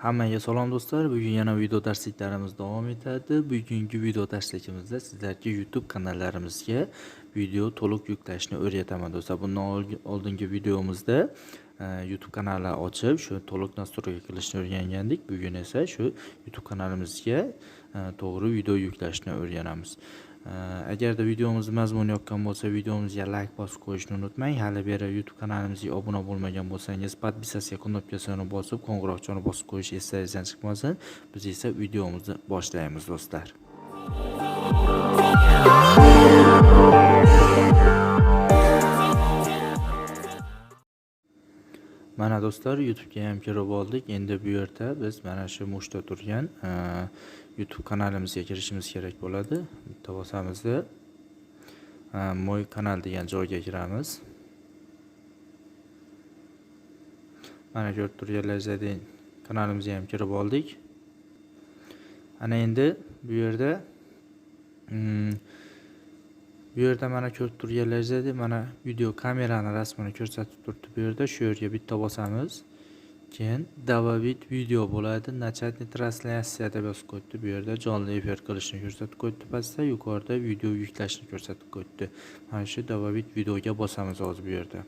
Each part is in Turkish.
Hammaga salom do'stlar. Bugun yana video darsliklarimiz davom etadi. Bugungi video darsligimizda sizlarga YouTube kanallarimizga video to'liq yuklashni o'rgataman do'stlar. Bundan ol- oldingi videomizda e, YouTube kanali ochib, shu to'liq nastroyga qilishni o'rgangandik. Bugun esa shu YouTube kanalimizga e, to'g'ri video yuklashni o'rganamiz. Agarda videomizni mazmuni yoqqan bo'lsa, videomizga like bosib qo'yishni unutmang. Hali beri YouTube kanalimizga obuna bo'lmagan bo'lsangiz, podpisatsiya knopkasini bosib, qo'ng'iroqchani bosib qo'yish esingizdan chiqmasin. Biz esa videomizni boshlaymiz do'stlar. Mana do'stlar, YouTube'ga ham kirib oldik. Endi bu yerda biz mana shu mushta turgan YouTube kanalimizga kirishimiz kerak bo'ladi. Bitta e, Mo'y kanal degan joyga kiramiz. Mana ko'rib turganlaringizdek kanalimizga ham kirib oldik. Ana endi bu yerda mm, bu yerda mana ko'rib turganlaringizdek mana video kamerani rasmini ko'rsatib turibdi bu yerda. Shu yerga bitta bosamiz Keyin добавить video bo'ladi. Начать translyatsiya deb yozib qo'yibdi. Bu yerda jonli efir qilishni ko'rsatib qo'yibdi pastda, yuqorida video yuklashni ko'rsatib qo'yibdi. Mana shu добавить videoga bosamiz hozir bu yerda.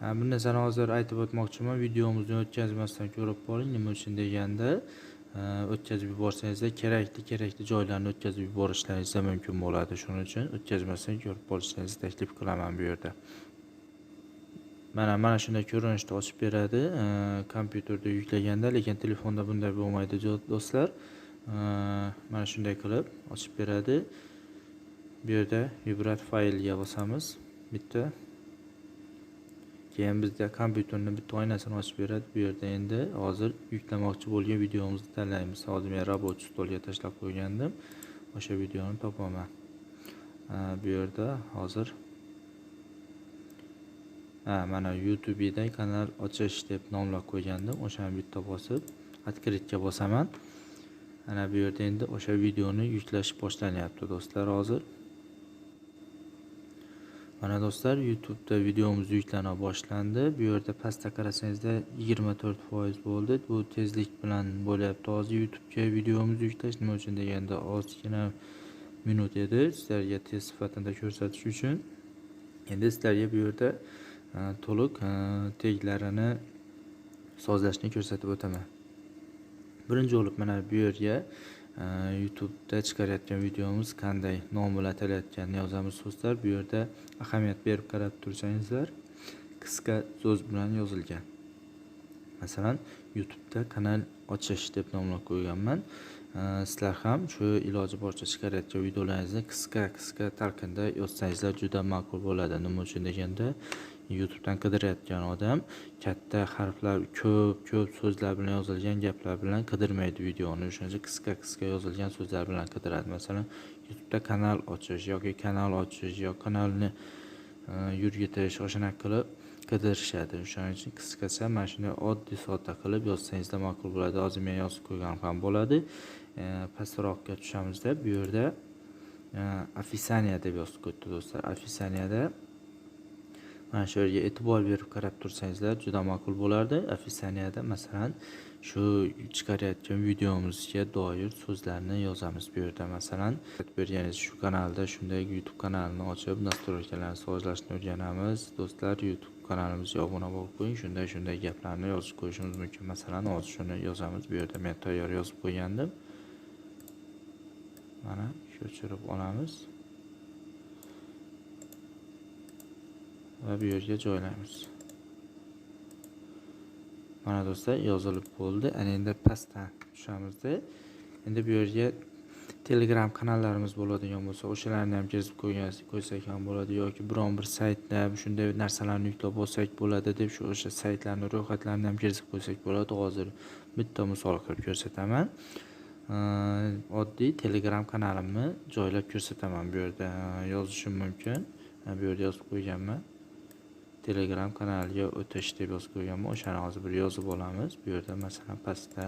Ha, bu narsani hozir aytib o'tmoqchiman. Videomizni o'tkazmasdan ko'rib qoling. Nima uchun deganda, e, o'tkazib yuborsangizda kerakli kerakli joylarni o'tkazib yuborishlaringiz ham mumkin bo'ladi. Shuning uchun o'tkazmasdan ko'rib qolishingizni taklif qilaman bu yerda. Mana mana shunday ko'rinishda ochib beradi. Kompyuterda yuklaganda, lekin telefonda bunday bo'lmaydi do'stlar. Mana shunday qilib ochib beradi. Bu yerda vibrat faylga bosamiz. Bitta Keyin bizda kompyuterni bitta oynasini ochib beradi. Bu yerda endi hozir yuklamoqchi bo'lgan videomizni tanlaymiz. Hozir men рабочий stolga tashlab qo'ygandim. O'sha videoni topaman. Bu yerda hozir mana youtubedan kanal ochish deb nomlab qo'ygandim. O'shani bitta bosib, открытьga bosaman. Ana bu yerda endi o'sha videoni yuklash boshlanyapti do'stlar hozir. Mana do'stlar, YouTube'da videomiz yuklana boshlandi. Bu yerda pastda qarasangizda 24% bo'ldi. Bu tezlik bilan bo'lyapti. Hozir YouTube'ga videomiz yuklash nima uchun deganda ozgina minut edi. Sizlarga tez sifatida ko'rsatish uchun. Endi sizlarga bu yerda to'liq e, tegiklarini sozlashni ko'rsatib o'taman. Birinchi bo'lib mana bu yerga e, YouTube'da chiqarayotgan videomiz qanday nom bilan atalayotganini yozamiz do'stlar. Bu yerda ahamiyat berib qarab tursangizlar, qisqa so'z bilan yozilgan. Masalan, YouTube'da kanal ochish deb nomlab qo'yganman. E, Sizlar ham shu iloji boricha chiqarayotgan videolaringizni qisqa-qisqa talqinda yozsangizlar juda ma'qul bo'ladi. Nima uchun deganda, youtubedan qidirayotgan odam katta harflar ko'p ko'p so'zlar bilan yozilgan gaplar bilan qidirmaydi videoni. O'shaning uchun qisqa qisqa yozilgan so'zlar bilan qidiradi. Masalan youtubeda kanal ochish yoki kanal ochish yo kanalni e, yurgitish o'shanaqa qilib qidirishadi. O'shaning uchun qisqasi mana shunday oddiy sodda qilib yozsangizda ma'qul bo'ladi. Hozir men yozib qo'yganim ham bo'ladi. E, pastroqqa tushamizda bu yerda e, afisaniya deb yozib ketdi do'stlar. Afisaniyada mana shu yerga e'tibor berib qarab tursangizlar juda ma'qul bo'lardi. Afisaniyada masalan shu chiqarayotgan videomizga doir so'zlarni yozamiz bu yerda. Masalan berganingiz shu kanalda shunday youtube kanalını kanalini ochib nastroykalarni sozlashni o'rganamiz. Do'stlar youtube kanalimizga obuna bo'lib qo'ying. Shunday shunday gaplarni yozib qo'yishimiz mumkin. Masalan hozir shuni yozamiz bu yerda men tayyor yozib qo'ygandim. Mana ko'chirib va bu yerga joylaymiz. Mana do'stlar yozilib bo'ldi. Ana endi pastdan tushamizda. Endi bu yerga Telegram kanallarimiz bo'ladigan bo'lsa, o'shalarni ham kiritib qo'ysak ham bo'ladi yoki biron bir saytda shunday narsalarni yuklab olsak bo'ladi deb shu o'sha saytlarni ro'yxatlarini ham kiritib qo'ysak bo'ladi. Hozir bitta misol qilib ko'rsataman. Oddiy Telegram kanalimni joylab ko'rsataman bu yerda yozishim mumkin. Bu yerda yozib qo'yganman. Telegram kanaliga o'tish deb yozib qo'yganman. O'shani hozir bir yozib olamiz. Bu yerda masalan pastda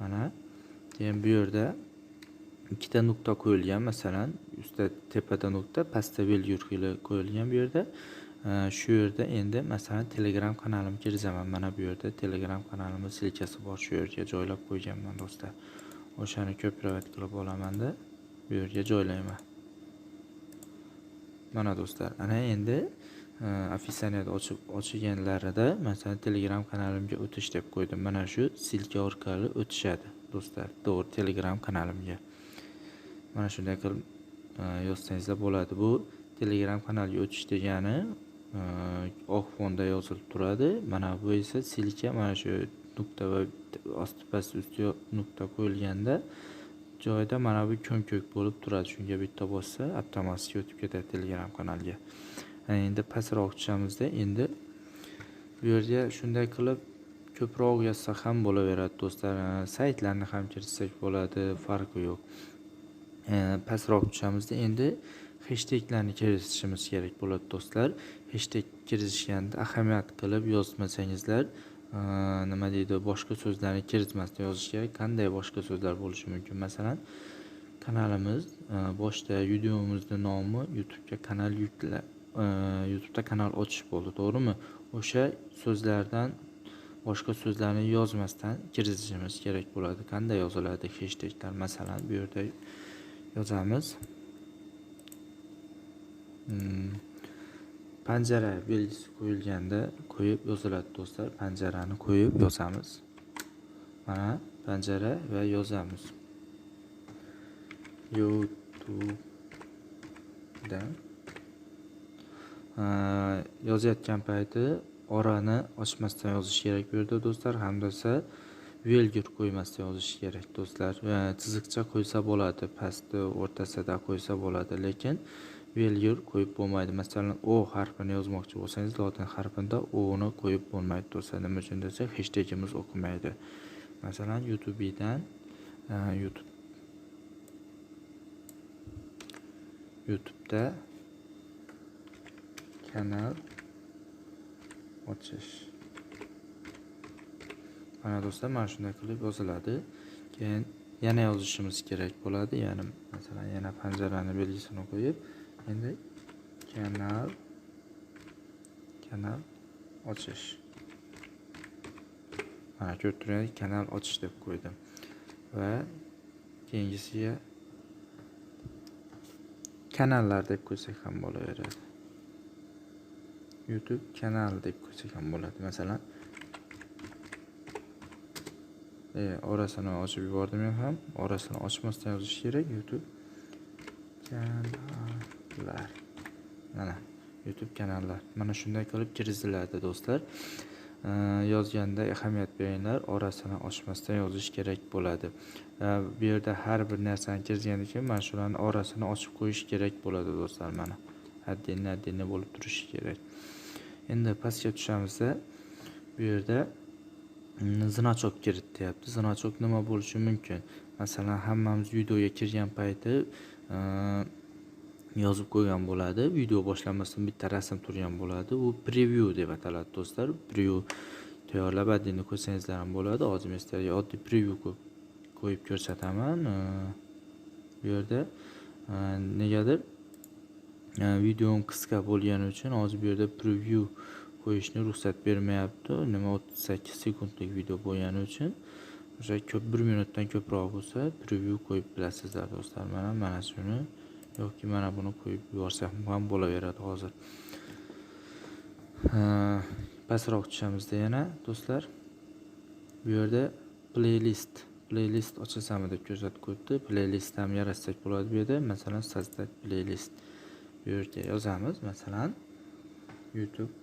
mana keyin bu yerda ikkita nuqta qo'yilgan masalan ustda tepada nuqta pastda yurg'ili qo'yilgan bu yerda. Ee, shu yerda endi masalan telegram kanalimga kirazaman mana bu yerda telegram kanalimiz silkasi bor. Shu yerga joylab qo'yganman do'stlar. O'shani ko'proq qilib olamanda. Bu yerga joylayman mana do'stlar ana endi e, ofitsiant ochib ochganlarida masalan telegram kanalimga o'tish deb qo'ydim. Mana shu silka orqali o'tishadi do'stlar. To'g'ri telegram kanalimga. Mana shunday qilib e, yozsangizlar bo'ladi. Bu telegram kanalga o'tish degani e, oq fonda yozilib turadi. Mana bu esa silka mana shu nuqta va osti past usti nuqta qo'yilganda joyida mana bu ko'm ko'k bo'lib turadi. Shunga bitta bossa avtomatik o'tib ketadi telegram kanalga. Endi pastroq tushamizda endi bu yerga shunday qilib ko'proq yozsa ham bo'laveradi do'stlar. Saytlarni ham kiritsak bo'ladi farqi yo'q. Pastroq tushamizda endi hashtaglarni kiritishimiz kerak bo'ladi do'stlar. Hashtag kiritishganda ahamiyat qilib yozmasangizlar nima deydi boshqa so'zlarni kiritmasdan yozish kerak. Qanday boshqa so'zlar bo'lishi mumkin? Masalan kanalimiz boshida videomizni nomi youtubega kanal yukla youtubeda kanal ochish bo'ldi to'g'rimi? O'sha so'zlardan boshqa so'zlarni yozmasdan kiritishimiz kerak bo'ladi. Qanday yoziladi hashtaglar? Masalan bu yerda yozamiz. Hmm. Panjara belgisi qo'yilganda qo'yib yoziladi do'stlar. Panjarani qo'yib yozamiz. Mana panjara va yozamiz. Youtubeda yozayotgan payti orani ochmasdan yozish kerak bu yerda do'stlar. Hamda velgir qo'ymasdan yozish kerak do'stlar. Chiziqcha qo'ysa bo'ladi pastda o'rtasida qo'ysa bo'ladi lekin velgir qo'yib bo'lmaydi. Masalan o harfini yozmoqchi bo'lsangiz lotin harfida o'ni qo'yib bo'lmaydi. Do'stlar nima uchun desak hashtagimiz o'qimaydi. Masalan youtubedan e, youtube youtubeda kanal ochish. Mana do'stlar mana shunday qilib yoziladi. Keyin yana yozishimiz kerak bo'ladi. Ya'ni masalan yana panjarani belgisini qo'yib endi kanal kanal ochish. Mana ko'rib turibsizlar kanal ochish deb qo'ydim. Va keyingisiga kanallar deb qo'ysak ham bo'laveradi. Youtube kanal deb qo'ysak ham bo'ladi. Masalan e, orasini ochib yubordim men ham. Orasini ochmasdan yozish kerak. Youtube kanal kanallar mana youtube kanallar. Mana shunday qilib kirgiziladi do'stlar. Ee, yozganda ahamiyat beringlar. Orasini ochmasdan yozish kerak bo'ladi. Ee, bu yerda har bir narsani kirgizgandan keyin mana shularni orasini ochib qo'yish kerak bo'ladi do'stlar mana. Haddini haddini bo'lib turishi kerak. Endi pastga tushamizda. Bu yerda mm, zinochok kirityapti zinochok nima bo'lishi mumkin? Masalan hammamiz videoga kirgan payti ee, yozib qo'ygan bo'ladi video boshlanmasdan bitta rasm turgan bo'ladi. U preview deb ataladi do'stlar. Preview tayyorlab отдельно ko'rsangizlar ham bo'ladi. Hozir men sizlarga oddiy preview qo'yib ko'rsataman. Bu yerda e, negadir e, videom qisqa bo'lgani uchun hozir bu yerda preview qo'yishni ruxsat bermayapti. Nima o'ttiz sakkiz sekundlik video bo'lgani uchun. O'sha ko'p bir minutdan ko'proq bo'lsa preview qo'yib bilasizlar do'stlar. Mana mana shuni yoki mana buni qo'yib yuborsak ham bo'laveradi hozir pastroq tushamizda yana do'stlar bu yerda playlist playlist ochasanmi deb ko'rsatib qo'yibdi playlist ham yaratsak bo'ladi bu yerda masalan создать playlist bu yerga yozamiz masalan youtube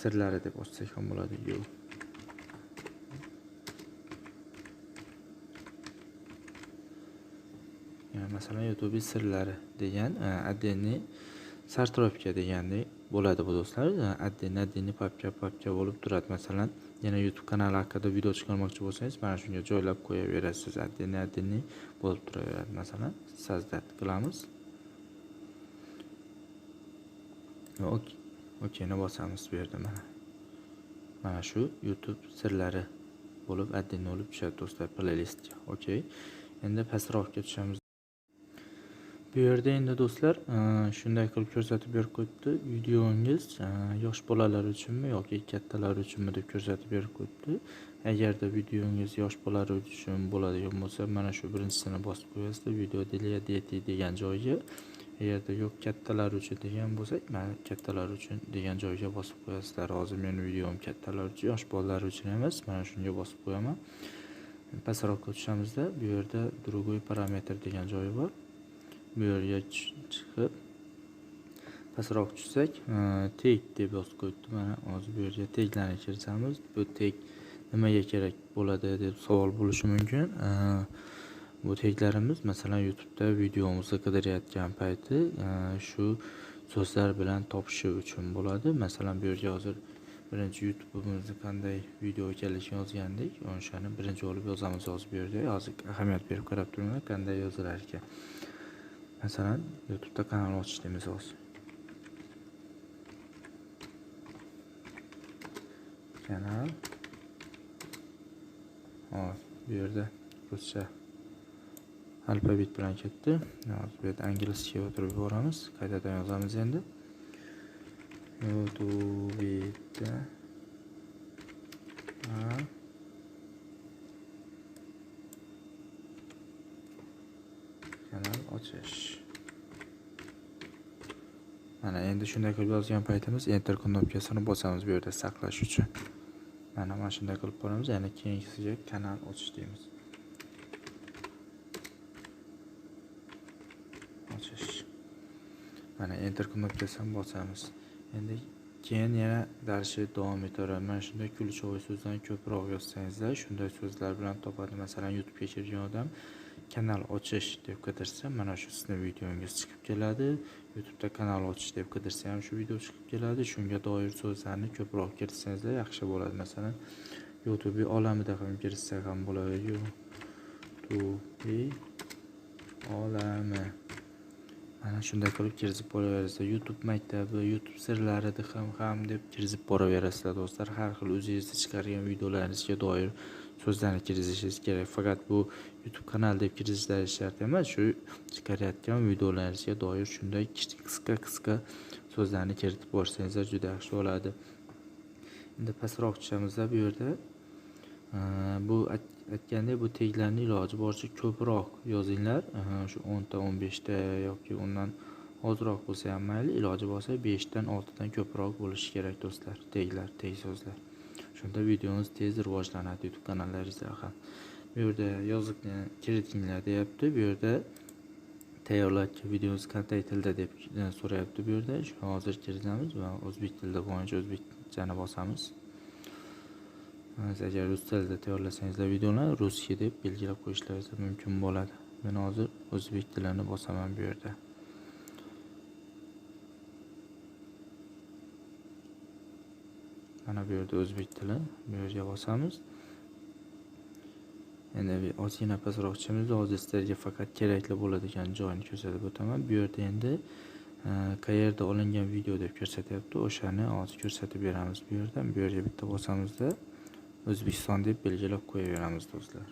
sirlari deb ochsak ham bo'ladi masalan youtube sirlari degan отдельный sartrofka degandek bo'ladi bu do'stlar отдельный отдельный papka papka bo'lib turadi masalan yana youtube kanali haqida video chiqarmoqchi bo'lsangiz mana shunga joylab qo'yaverasiz отдельный отдельный bo'lib turaveradi masalan создать qilamiz okni bosamiz bu yerda mana mana shu youtube sirlari bo'lib отдельно bo'lib tushadi do'stlar playlistga okey endi pastroqga tushamiz Bu yerda endi do'stlar, e, shunday qilib ko'rsatib berib qo'yibdi. Videongiz e, yosh bolalar uchunmi yoki kattalar uchunmi deb ko'rsatib berib qo'yibdi. Agarda videongiz yosh bolalar uchun bo'ladigan bo'lsa, mana shu birinchisini bosib qo'yasizlar. Video для детей degan joyga. Agarda yo'q kattalar uchun degan bo'lsa, mana kattalar uchun degan joyga bosib qo'yasizlar. Hozir meni videom kattalar uchun, yosh bolalar uchun emas. Mana shunga bosib qo'yaman. Pastroqqa tushamizda bu yerda другой parametr degan joyi bor. Bu yerga chiqib pastroq tushsak, teg deb yozib qo'yibdi. Mana hozir bu yerga teglarni kiritamiz. Bu teg nimaga kerak bo'ladi deb savol bo'lishi mumkin. Bu teglarimiz masalan YouTube'da videomizni qidirayotgan payti shu so'zlar bilan topishi uchun bo'ladi. Masalan bu yerga hozir birinchi YouTube'imizni qanday video ekanligini yozgandik. O'shani birinchi bo'lib yozamiz hozir bu yerda. Hozir ahamiyat berib qarab turinglar qanday yozilar ekan. Mesela YouTube'da kanal açtığımız olsun. Kanal. Hop, bu yerda ruscha alfabet bilan ketdi. Bu yerda inglizcha o'tirib yuboramiz. Qaytadan yozamiz endi. YouTube 6 mana endi shunday qilib yozgan paytimiz enter knopkasini bosamiz bu yerda saqlash uchun. Mana mana shunday qilib boramiz yana keyingisiga kanal ochish deymiz. Ochish. Mana enter knopkasini bosamiz. Endi keyin yana darsni davom ettiraman. Mana shunday kulchovoy so'zlarni ko'proq yozsangizlar shunday so'zlar bilan topadi. Masalan youtubega kirgan odam kanal ochish deb qidirsa, mana shu sizning videongiz chiqib keladi. YouTube'da kanal ochish deb qidirsa ham shu video chiqib keladi. Shunga doir so'zlarni ko'proq kiritsangizlar yaxshi bo'ladi. Masalan, YouTube olamida ham kiritsak ham bo'ladi. YouTube olami Mana shunday qilib kiritib boraverasizlar. YouTube maktabi, YouTube sirlari ham ham deb kiritib boraverasizlar do'stlar. Har xil o'zingizni chiqargan videolaringizga doir so'zlarni kiritishingiz kerak. Faqat bu YouTube kanal deb kiritishlar shart emas. Shu chiqarayotgan videolaringizga doir shunday qisqa-qisqa so'zlarni kiritib borsangiz juda yaxshi bo'ladi. Endi pastroq tushamizda bu yerda bu aytgandek bu taglarni iloji boricha ko'proq yozinglar. Shu 10 ta, 15 ta yoki undan ozroq bo'lsa ham mayli, iloji bo'lsa 5 dan 6 dan ko'proq bo'lishi kerak do'stlar. Taglar, tag so'zlar. Shunda videongiz tez rivojlanadi YouTube kanallaringizda ham. Bu yerda yoziqni kiritinglar deyapti. Bu yerda tayyorlovchi videongiz qanday tilda deb e, so'rayapti bu yerda. Hozir kiritamiz va o'zbek tilida bo'yicha o'zbekchani bosamiz. Agar rus tilida tayyorlasangizlar videoni ruscha deb belgilab qo'yishlaringiz mumkin bo'ladi. Men hozir o'zbek tilini bosaman bu yerda. Mana bu yerda o'zbek tili. Bu yerga bosamiz. Endi ozgina pastroq tushamiz. Hozir sizlarga faqat kerakli bo'ladigan joyini ko'rsatib o'taman. Bu yerda endi e, qayerda olingan video deb ko'rsatyapti. O'shani hozir ko'rsatib beramiz bu yerdan. Bu yerga bitta bosamizda O'zbekiston deb belgilab qo'yaveramiz do'stlar.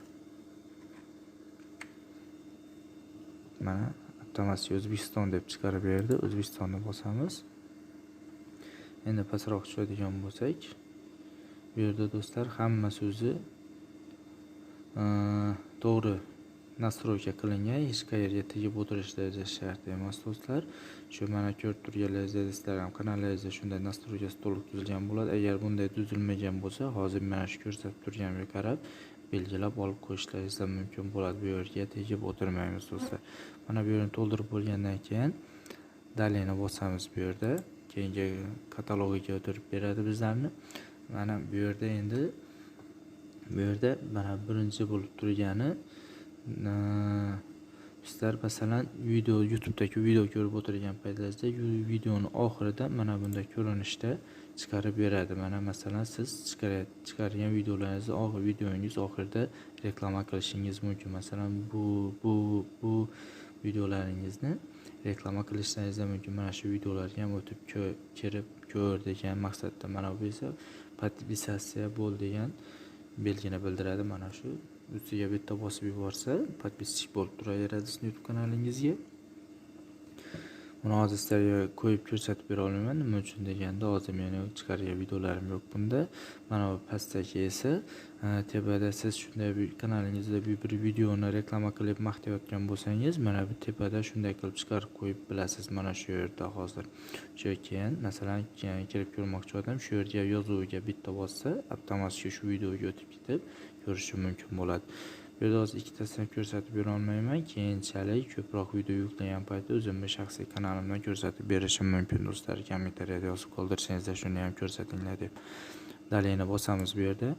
Mana avtomatik O'zbekiston deb chiqarib berdi. O'zbekistonni bosamiz. Endi pastroq tushadigan bo'lsak, bu yerda do'stlar hamma so'zi to'g'ri nastroyka qilingan, hech qayerga tegib o'tirishlari shart emas do'stlar. Shu mana ko'rib turganlaringizda Instagram kanallaringizda shunday nastroykasi to'liq tuzilgan bo'ladi. Agar bunday tuzilmagan bo'lsa, hozir mana shu ko'rsatib turganimga qarab belgilab olib qo'yishlaringiz mumkin bo'ladi. Bu yerga tegib o'tirmaymiz do'stlar. Mana bu yerni to'ldirib bo'lgandan keyin dalini bosamiz bu yerda. Keyingi katalogiga o'tirib beradi bizlarni. Mana bu yerda endi bu yerda mana birinchi bo'lib turgani sizlar masalan video YouTube'dagi video ko'rib o'tirgan paytingizda videoni oxirida mana bunday ko'rinishda chiqarib beradi. Mana masalan siz chiqargan videolaringizni oxir videongiz oxirida reklama qilishingiz mumkin. Masalan bu bu bu videolaringizni reklama qilishlaringiz mumkin. Mana shu videolarga ham o'tib kirib ko'r degan maqsadda mana bu esa podpisatsiya bo'l degan belgini bildiradi. Mana shu. ustiga bitta bosib yuborsa podpisчик bo'lib turaveradi sizning YouTube kanalingizga. buni hozir sizlarga qo'yib ko'rsatib bera olmayman nima uchun deganda hozir meni chiqargan videolarim yo'q bunda mana bu pastdagi esa e, tepada siz shunday kanalingizda bir videoni reklama qilib maqtayotgan bo'lsangiz mana bu tepada shunday qilib chiqarib qo'yib bilasiz mana shu yerda hozir shu keyin masalan kirib ko'rmoqchi odam shu yerga yozuviga bitta bossa avtomatik shu videoga o'tib ketib ko'rishi mumkin bo'ladi bu yerda hozir ikkitasini ko'rsatib bera olmayman keyinchalik ko'proq video yuklagan paytda o'zimni shaxsiy kanalimdan ko'rsatib berishim mumkin do'stlar. Kommentariyada yozib qoldirsangizlar shuni ham ko'rsatinglar deb dalayni bosamiz bu yerda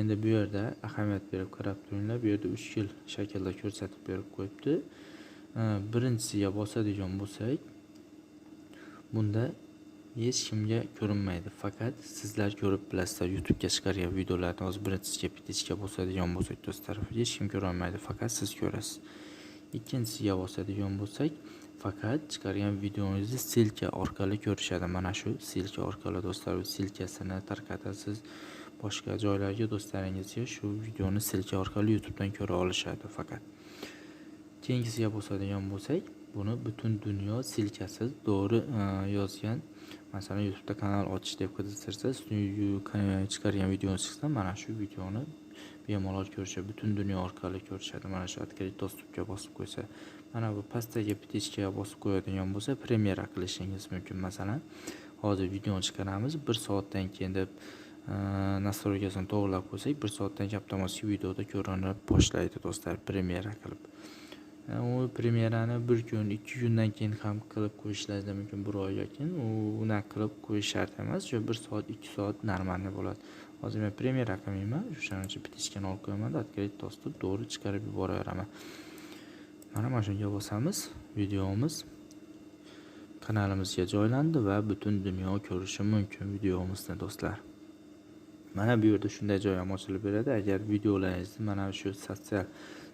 endi bu yerda ahamiyat berib qarab turinglar. Bu yerda uch xil shaklda ko'rsatib berib qo'yibdi. Ha, birinchisiga bosadigan bo'lsak bunda hech kimga ko'rinmaydi. Faqat sizlar ko'rib bilasizlar youtubega chiqargan videolarni hozir birinchisiga bittasiga bosadigan bo'lsak do'stlar hech kim ko'rolmaydi faqat siz ko'rasiz. İkkinchisiga bosadigan bo'lsak faqat chiqargan videongizni silka orqali ko'rishadi. Mana shu silka orqali do'stlar bu silkasini tarqatasiz boshqa joylarga do'stlaringizga shu videoni silka orqali youtubedan ko'ra olishadi faqat keyingisiga bosadigan bo'lsak buni butun dunyo silkasiz to'g'ri e, yozgan masalan youtubeda kanal ochish deb qidirtirsangiz yu- ka- chiqargan videongiz chiqsa mana shu videoni bemalol ko'rishadi butun dunyo orqali ko'rishadi mana shu открыть доступga bosib qo'ysa mana bu pastdagi птичкаga bosib qo'yadigan bo'lsa premyera qilishingiz mumkin masalan hozir videoni chiqaramiz bir soatdan keyin deb e, настройкасini to'g'irlab qo'ysak bir soatdan keyin avtomatik videoda ko'rina boshlaydi do'stlar premyera qilib E, u premyerani bir kun ikki kundan keyin ham qilib qo'yishlaringiz mumkin bir oyga keyin u unaqa qilib qo'yish shart emas shu bir soat ikki soat нормальный bo'ladi hozir men premyera qilmayman o'shaning uchun птичкani olib qo'yaman открыть достуp to'g'ri chiqarib yuboraveraman mana mana shunga bosamiz videomiz kanalimizga joylandi va butun dunyo ko'rishi mumkin videomizni do'stlar mana bu yerda shunday joy ham ochilib beradi agar videolaringizni mana shu sotsial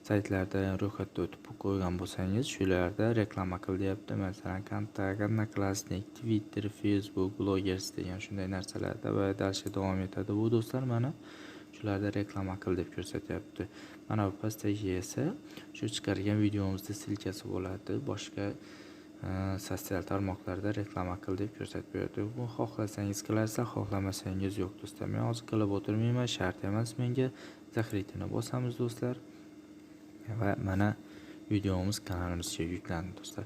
saytlarda ro'yxatda o'tib qo'ygan bo'lsangiz shularda reklama qil deyapti masalan kontakt одноклассник twitter facebook bloggers degan shunday narsalarda va дальше davom etadi bu do'stlar mana shularda reklama qil deb ko'rsatyapti mana bu pastdagi esa shu chiqargan videomizni silkasi bo'ladi boshqa e, sotsial tarmoqlarda reklama qil deb ko'rsatib berdi. Bu xohlasangiz qilarsiz xohlamasangiz yo'q do'stlar men hozir qilib o'tirmayman shart emas menga. Zakritini bosamiz do'stlar. Va mana videomiz kanalimizga yuklandi do'stlar.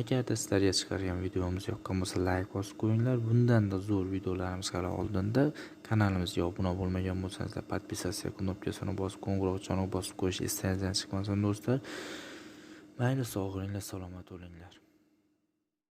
Agarda sizlarga chiqargan videomiz yoqqan bo'lsa layk bosib qo'yinglar. Bundanda zo'r videolarimiz hali oldinda. Kanalimizga obuna bo'lmagan bo'lsangizlar подписаться knopkasini bosib qo'ng'iroqchani bosib qo'yish esingizdan chiqmasin do'stlar. Mayli sog' bo'linglar salomat bo'linglar